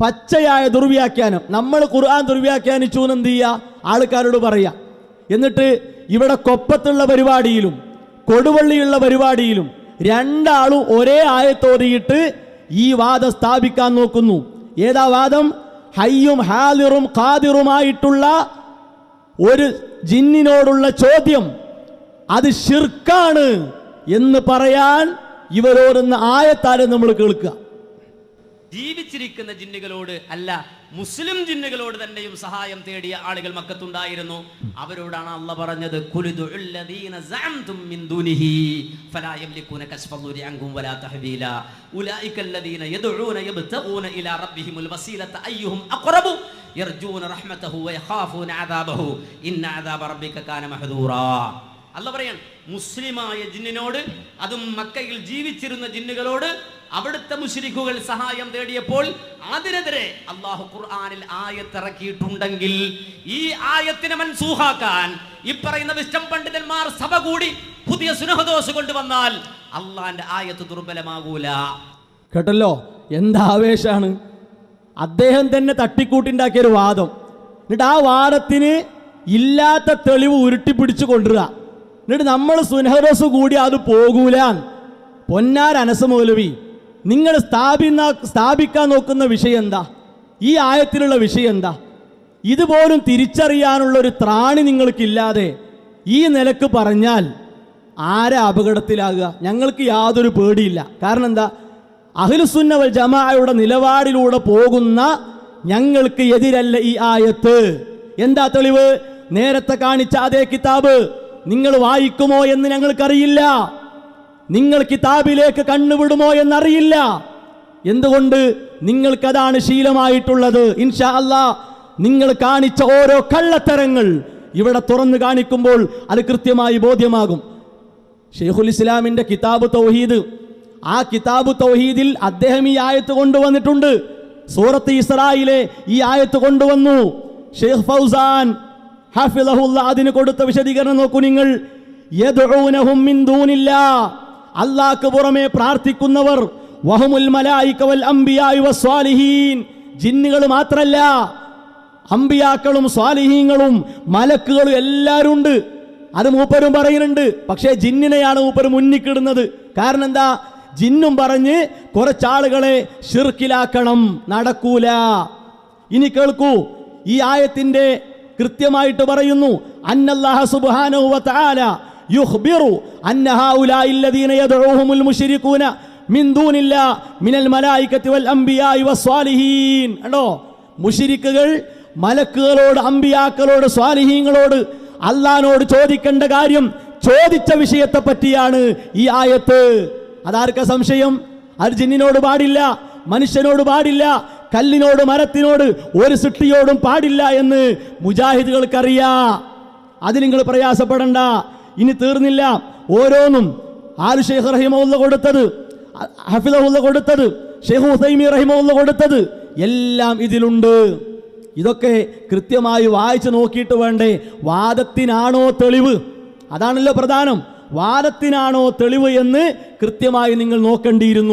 പച്ചയായ ദുർവ്യാഖ്യാനം. നമ്മൾ ഖുർആൻ ദുർവ്യാഖ്യാനിച്ചു എന്ത് ചെയ്യുക ആൾക്കാരോട് പറയുക എന്നിട്ട് ഇവിടെ കൊപ്പത്തുള്ള പരിപാടിയിലും കൊടുവള്ളിയുള്ള പരിപാടിയിലും രണ്ടാളും ഒരേ ആയത്തോതിയിട്ട് ഈ വാദം സ്ഥാപിക്കാൻ നോക്കുന്നു. ഏതാ വാദം? ഹയ്യും ഹാലിറും ഖാദിറുമായിട്ടുള്ള ഒരു ജിന്നിനോടുള്ള ചോദ്യം. അത് ഷിർക്കാണ് എന്ന് പറയാൻ ഇവരോടൊന്ന് ആയത്താരെ നമ്മൾ കേൾക്കുക. ജീവിച്ചിരിക്കുന്ന ജിന്നുകളോട് അല്ല മുസ്ലിം ജിന്നുകളോട് തന്നെയും സഹായം തേടിയ ആളുകൾ മക്കത്തുണ്ടായിരുന്നു. അവരോടാണ് അള്ള പറഞ്ഞത് അല്ല പറയാൻ മുസ്ലിമായ ജിന്നിനോട് അതും മക്കയിൽ ജീവിച്ചിരുന്ന ജിന്നുകളോട് അവിടുത്തെ മുശ്രിക്കുകൾ സഹായം തേടിയപ്പോൾ അതിനെതിരെ അള്ളാഹു ഖുർആാനിൽ ആയത്തിറക്കിയിട്ടുണ്ടെങ്കിൽ ഈ ആയത്തിനെ മൻസൂഹാക്കാൻ ഇപ്പറയുന്ന പറയുന്ന വിസ്റ്റം പണ്ഡിതന്മാർ സഭ കൂടി പുതിയ സുനഹദോസ് കൊണ്ടുവന്നാൽ അള്ളാന്റെ ആയത്ത് ദുർബലമാകൂല. കേട്ടല്ലോ? എന്താ ആവേശാണ്? അദ്ദേഹം തന്നെ തട്ടിക്കൂട്ടിണ്ടാക്കിയ ഒരു വാദം. എന്നിട്ട് ആ വാദത്തിന് ഇല്ലാത്ത തെളിവ് ഉരുട്ടിപ്പിടിച്ചു കൊണ്ടുവരിക. എന്നിട്ട് നമ്മൾ സുനഹദോസ് കൂടി അത് പോകൂല പൊന്നാർ അനസ് മൗലവി നിങ്ങൾ സ്ഥാപിന്ന സ്ഥാപിക്കാൻ നോക്കുന്ന വിഷയം എന്താ ഈ ആയത്തിലുള്ള വിഷയം എന്താ ഇതുപോലും തിരിച്ചറിയാനുള്ള ഒരു ത്രാണി നിങ്ങൾക്കില്ലാതെ ഈ നിലയ്ക്ക് പറഞ്ഞാൽ ആരെ അപകടത്തിലാകുക? ഞങ്ങൾക്ക് യാതൊരു പേടിയില്ല. കാരണം എന്താ? അഖിലുസുന്ന വൽ ജമാഅയുടെ നിലപാടിലൂടെ പോകുന്ന ഞങ്ങൾക്ക് എതിരല്ല ഈ ആയത്ത്. എന്താ തെളിവ്? നേരത്തെ കാണിച്ച അതേ കിതാബ് നിങ്ങൾ വായിക്കുമോ എന്ന് ഞങ്ങൾക്കറിയില്ല. നിങ്ങൾ കിതാബിലേക്ക് കണ്ണുവിടുമോ എന്നറിയില്ല. എന്തുകൊണ്ട് നിങ്ങൾക്കതാണ് ശീലമായിട്ടുള്ളത്? ഇൻഷാ അല്ലാ നിങ്ങൾ കാണിച്ച ഓരോ കള്ളത്തരങ്ങൾ ഇവിടെ തുറന്നു കാണിക്കുമ്പോൾ അത് കൃത്യമായി ബോധ്യമാകും. ഷെയ്ഖുൽ ഇസ്ലാമിന്റെ കിതാബ് തൗഹീദ്. ആ കിതാബ് തൗഹീദിൽ അദ്ദേഹം ഈ ആയത്ത് കൊണ്ടുവന്നിട്ടുണ്ട്. സൂറത്ത് ഇസ്രായിലെ ഈ ആയത്ത് കൊണ്ടുവന്നു. ഷെയ്ഖ് ഫൗസാൻ ഹഫിളഹുല്ല അതിന് കൊടുത്ത വിശദീകരണം നോക്കൂ നിങ്ങൾ. യദ്ഊനഹും മിൻ ദൂനില്ലാ. അല്ലാഹ്ക്ക് പുറമെ പ്രാർത്ഥിക്കുന്നവർ വഹുമുൽ മലായിക വൽ അംബിയായി ജിന്നുകൾ മാത്രല്ല അമ്പിയാക്കളും സ്വാലിഹീങ്ങളും മലക്കുകളും എല്ലാവരും ഉണ്ട്. അത് മൂപ്പരും പറയുന്നുണ്ട്. പക്ഷേ ജിന്നിനെയാണ് മൂപ്പർ മുന്നിക്കിടുന്നത്. കാരണം എന്താ? ജിന്നും പറഞ്ഞ് കുറച്ചാളുകളെ ഷിർക്കിലാക്കണം. നടക്കൂല. ഇനി കേൾക്കൂ ഈ ആയത്തിന്റെ കൃത്യമായിട്ട് പറയുന്നു അന്നല്ലാഹ സുബ്ഹാനഹു വ യുഹ്ബിറു അന്നഹാഉലായില്ലദീന യദ്ഊഹുമുൽ മുശ്രിക്കൂന മിൻ ദൂനില്ല മിനൽ മലായികത്തി വൽ അംബിയായി വസ്വാലിഹീൻ കണ്ടോ? മുഷിരിക്കുകൾ മലക്കുകളോട് അമ്പിയാക്കളോട് സ്വാലിഹീങ്ങളോട് അള്ളഹാനോട് ചോദിക്കേണ്ട കാര്യം ചോദിച്ച വിഷയത്തെ പറ്റിയാണ് ഈ ആയത്ത്. അതാർക്ക സംശയം? അത് ജിന്നിനോട് പാടില്ല മനുഷ്യനോട് പാടില്ല കല്ലിനോട് മരത്തിനോട് ഒരു സൃഷ്ടിയോടും പാടില്ല എന്ന് മുജാഹിദുകൾക്കറിയാ. അത് നിങ്ങൾ പ്രയാസപ്പെടണ്ട. ഇനി തീർന്നില്ല. ഓരോന്നും ആര് ഷെയ്ഖ് റഹിമുള്ള കൊടുത്തത് ഹഫിദുള്ള കൊടുത്തത് ഷെയ്ഖ് ഹുസൈമി റഹിമുള്ള കൊടുത്തത് എല്ലാം ഇതിലുണ്ട്. ഇതൊക്കെ കൃത്യമായി വായിച്ചു നോക്കിയിട്ട് വേണ്ടേ. വാദത്തിനാണോ തെളിവ്? അതാണല്ലോ പ്രധാനം. വാദത്തിനാണോ തെളിവ് എന്ന് കൃത്യമായി നിങ്ങൾ നോക്കേണ്ടിയിരുന്നു.